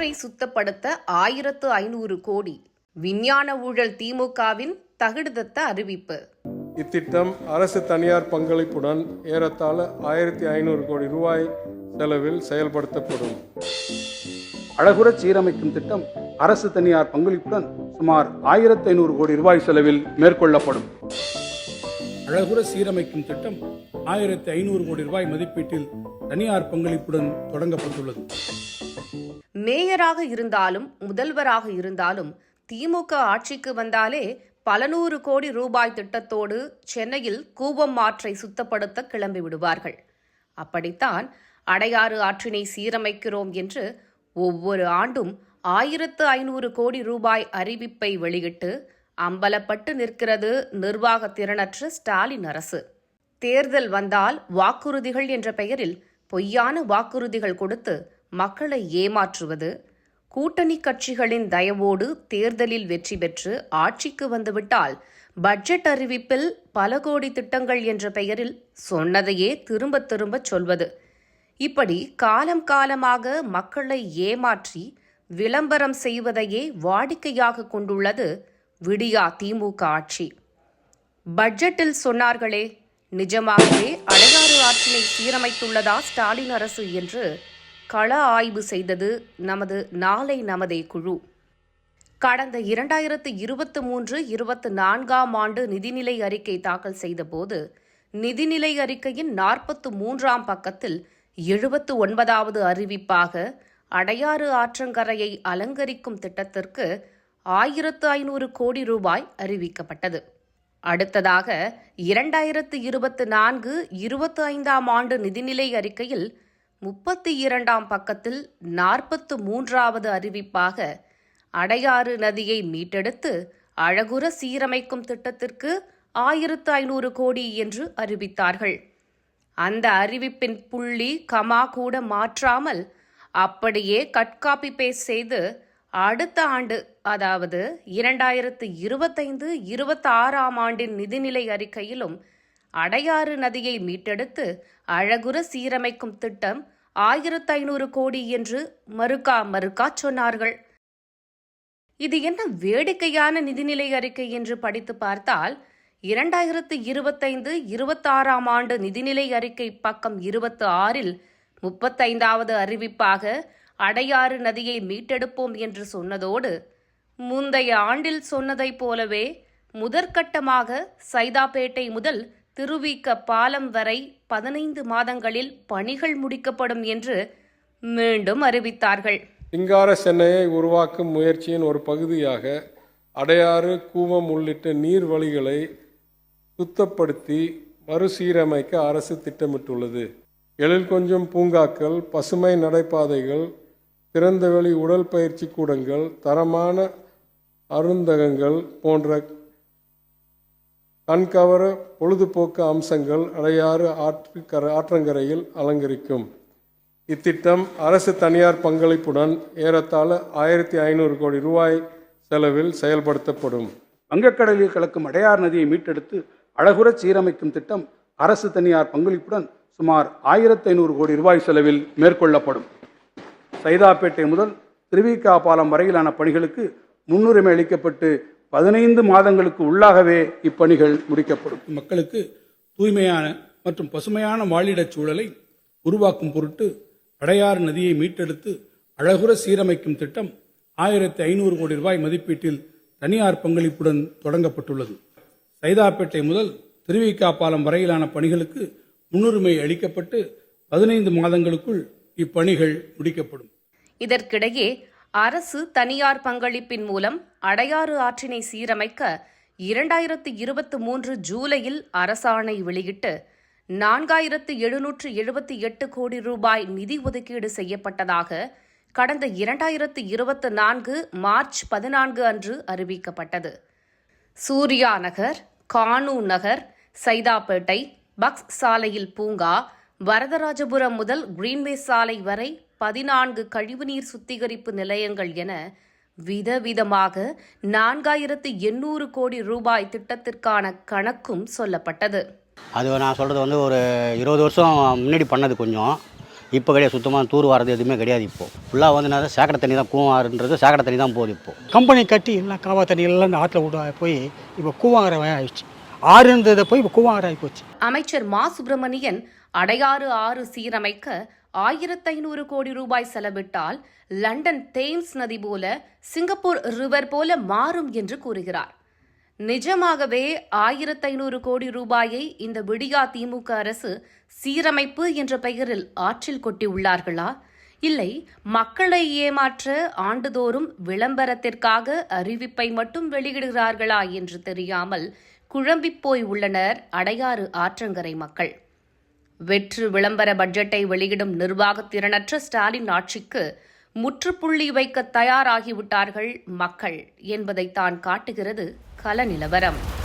ஆற்றை சுத்தப்படுத்த ஆயிரத்து ஐநூறு கோடி. விஞ்ஞான ஊழல் திமுகவின் தகுடுதத்த அறிவிப்பு. இத்திட்டம் அரசு தனியார் பங்களிப்புடன் ஏறத்தாழ ஆயிரத்தி ஐநூறு கோடி ரூபாய் செலவில் செயல்படுத்தப்படும். அழகுற சீரமைக்கும் திட்டம் அரசு தனியார் பங்களிப்புடன் சுமார் ஆயிரத்தி ஐநூறு கோடி ரூபாய் செலவில் மேற்கொள்ளப்படும். அழகுற சீரமைக்கும் திட்டம் ஆயிரத்தி ஐநூறு கோடி ரூபாய் மதிப்பீட்டில் தனியார் பங்களிப்புடன் தொடங்கப்பட்டுள்ளது. மேயராக இருந்தாலும் முதல்வராக இருந்தாலும் திமுக ஆட்சிக்கு வந்தாலே பல நூறு கோடி ரூபாய் திட்டத்தோடு சென்னையில் கூவம் ஆற்றை சுத்தப்படுத்த கிளம்பி விடுவார்கள். அப்படித்தான் அடையாறு ஆற்றினை சீரமைக்கிறோம் என்று ஒவ்வொரு ஆண்டும் ஆயிரத்து ஐநூறு கோடி ரூபாய் அறிவிப்பை வெளியிட்டு அம்பலப்பட்டு நிற்கிறது நிர்வாக திறனற்ற ஸ்டாலின் அரசு. தேர்தல் வந்தால் வாக்குறுதிகள் என்ற பெயரில் பொய்யான வாக்குறுதிகள் கொடுத்து மக்களை ஏமாற்றுவது கூட்டணி கட்சிகளின் தயவோடு தேர்தலில் வெற்றி பெற்று ஆட்சிக்கு வந்துவிட்டால் பட்ஜெட் அறிவிப்பில் பல கோடி திட்டங்கள் என்ற பெயரில் சொன்னதையே திரும்ப திரும்ப சொல்வது. இப்படி காலம் காலமாக மக்களை ஏமாற்றி விளம்பரம் செய்வதையே வாடிக்கையாக கொண்டுள்ளது விடியா திமுக ஆட்சி. பட்ஜெட்டில் சொன்னார்களே நிஜமாகவே அழகாறு ஆற்றினை சீரமைத்துள்ளதா ஸ்டாலின் அரசு என்று கள ஆய்வு செய்தது நமது நாளை நமதே குழு. கடந்த இரண்டாயிரத்து இருபத்து மூன்று இருபத்து நான்காம் ஆண்டு நிதிநிலை அறிக்கை தாக்கல் செய்தபோது நிதிநிலை அறிக்கையின் நாற்பத்து மூன்றாம் பக்கத்தில் எழுபத்து ஒன்பதாவது அறிவிப்பாக அடையாறு ஆற்றங்கரையை அலங்கரிக்கும் திட்டத்திற்கு ஆயிரத்து ஐநூறு கோடி ரூபாய் அறிவிக்கப்பட்டது. அடுத்ததாக இரண்டாயிரத்து இருபத்து நான்கு இருபத்தி ஐந்தாம் ஆண்டு நிதிநிலை அறிக்கையில் முப்பத்தி இரண்டாம் பக்கத்தில் நாற்பத்து மூன்றாவது அறிவிப்பாக அடையாறு நதியை மீட்டெடுத்து அழகுற சீரமைக்கும் திட்டத்திற்கு ஆயிரத்து ஐநூறு கோடி என்று அறிவித்தார்கள். அந்த அறிவிப்பின் புள்ளி கமா கூட மாற்றாமல் அப்படியே கட்காப்பி பேஸ்ட் செய்து அடுத்த ஆண்டு அதாவது இரண்டாயிரத்து இருபத்தைந்து இருபத்தாறாம் ஆண்டின் நிதிநிலை அறிக்கையிலும் அடையாறு நதியை மீட்டெடுத்து அழகுற சீரமைக்கும் திட்டம் ஆயிரத்து ஐநூறு கோடி என்று மறுக்கா மறுக்கா சொன்னார்கள். இது என்ன வேடிக்கையான நிதிநிலை அறிக்கை என்று படித்து பார்த்தால் இரண்டாயிரத்து இருபத்தைந்து இருபத்தாறாம் ஆண்டு நிதிநிலை அறிக்கை பக்கம் இருபத்து ஆறில் முப்பத்தைந்தாவது அறிவிப்பாக அடையாறு நதியை மீட்டெடுப்போம் என்று சொன்னதோடு முந்தைய ஆண்டில் சொன்னதைப் போலவே முதற்கட்டமாக சைதாப்பேட்டை முதல் திருவிக்க பாலம் வரை பதினைந்து மாதங்களில் பணிகள் முடிக்கப்படும் என்று மீண்டும் அறிவித்தார்கள். சிங்கார சென்னையை உருவாக்கும் முயற்சியின் ஒரு பகுதியாக அடையாறு கூவம் உள்ளிட்ட நீர்வழிகளை சுத்தப்படுத்தி மறுசீரமைக்க அரசு திட்டமிட்டுள்ளது. எழில் கொஞ்சம் பூங்காக்கள் பசுமை நடைபாதைகள் திறந்தவெளி உடற்பயிற்சி கூடங்கள் தரமான அருந்தகங்கள் போன்ற கண்கவர பொழுதுபோக்கு அம்சங்கள் அடையாறு ஆற்றுக்கர ஆற்றங்கரையில் அலங்கரிக்கும். இத்திட்டம் அரசு தனியார் பங்களிப்புடன் ஏறத்தாழ ஆயிரத்தி ஐநூறு கோடி ரூபாய் செலவில் செயல்படுத்தப்படும். வங்கக்கடலில் கலக்கும் அடையார் நதியை மீட்டெடுத்து அழகுற சீரமைக்கும் திட்டம் அரசு தனியார் பங்களிப்புடன் சுமார் ஆயிரத்தி ஐநூறு கோடி ரூபாய் செலவில் மேற்கொள்ளப்படும். சைதாப்பேட்டை முதல் திருவிக்கா பாலம் வரையிலான பணிகளுக்கு முன்னுரிமை அளிக்கப்பட்டு பதினைந்து மாதங்களுக்கு உள்ளாகவே இப்பணிகள் முடிக்கப்படும். மக்களுக்கு தூய்மையான மற்றும் பசுமையான வாழிடச் சூழலை உருவாக்கும் பொருட்டு அடையாறு நதியை மீட்டெடுத்து அழகுற சீரமைக்கும் திட்டம் ஆயிரத்தி ஐநூறு கோடி ரூபாய் மதிப்பீட்டில் தனியார் பங்களிப்புடன் தொடங்கப்பட்டுள்ளது. சைதாப்பேட்டை முதல் திருவிக்கா பாலம் வரையிலான பணிகளுக்கு முன்னுரிமை அளிக்கப்பட்டு பதினைந்து மாதங்களுக்குள் இப்பணிகள் முடிக்கப்படும். இதற்கிடையே அரசு தனியார் பங்களிப்பின் மூலம் அடையாறு ஆற்றினை சீரமைக்க இரண்டாயிரத்து இருபத்தி மூன்று ஜூலையில் அரசாணை வெளியிட்டு நான்காயிரத்து எழுநூற்று எழுபத்தி எட்டு கோடி ரூபாய் நிதி ஒதுக்கீடு செய்யப்பட்டதாக கடந்த இரண்டாயிரத்து இருபத்தி நான்கு மார்ச் பதினான்கு அன்று அறிவிக்கப்பட்டது. சூர்யா நகர் கானு நகர் சைதாப்பேட்டை பக்ஸ் சாலையில் பூங்கா வரதராஜபுரம் முதல் கிரீன்வே சாலை வரை பதினான்கு கழிவுநீர் சுத்திகரிப்பு நிலையங்கள் என விதவிதமாக நான்காயிரத்து எண்ணூறு கோடி ரூபாய் திட்டத்திற்கான கணக்கும் சொல்லப்பட்டது. அது நான் சொல்கிறது வந்து ஒரு இருபது வருஷம் முன்னாடி பண்ணது கொஞ்சம். இப்போ கிடையாது சுத்தமாக தூர் வாரது எதுவுமே கிடையாது இப்போ. ஃபுல்லாக வந்து என்ன சாக்கடை தண்ணி தான் கூவாறுன்றது சாக்கடை தண்ணி தான் போகுது இப்போ. கம்பெனி கட்டி எல்லாம் காவா தண்ணி எல்லாம் இந்த ஆற்றுல விட போய் இப்போ கூவாங்கரை ஆயிடுச்சு. ஆறு இருந்ததை போய் இப்போ கூவாங்கரை ஆகி போச்சு. அமைச்சர் மா சுப்பிரமணியன் அடையாறு ஆறு சீரமைக்க ஆயிரத்து ஐநூறு கோடி ரூபாய் செலவிட்டால் லண்டன் தேம்ஸ் நதி போல சிங்கப்பூர் ரிவர் போல மாறும் என்று கூறுகிறார். நிஜமாகவே ஆயிரத்து ஐநூறு கோடி ரூபாயை இந்த விடியா திமுக அரசு சீரமைப்பு என்ற பெயரில் ஆற்றில் கொட்டியுள்ளார்களா? இல்லை மக்களை ஏமாற்ற ஆண்டுதோறும் விளம்பரத்திற்காக அறிவிப்பை மட்டும் வெளியிடுகிறார்களா என்று தெரியாமல் குழம்பிப் போய் உள்ளனர் அடையாறு ஆற்றங்கரை மக்கள். வெற்று விளம்பர பட்ஜெட்டை வெளியிடும் நிர்வாகத்திறனற்ற ஸ்டாலின் ஆட்சிக்கு முற்றுப்புள்ளி வைக்க தயாராகிவிட்டார்கள் மக்கள் என்பதைத்தான் காட்டுகிறது கள நிலவரம்.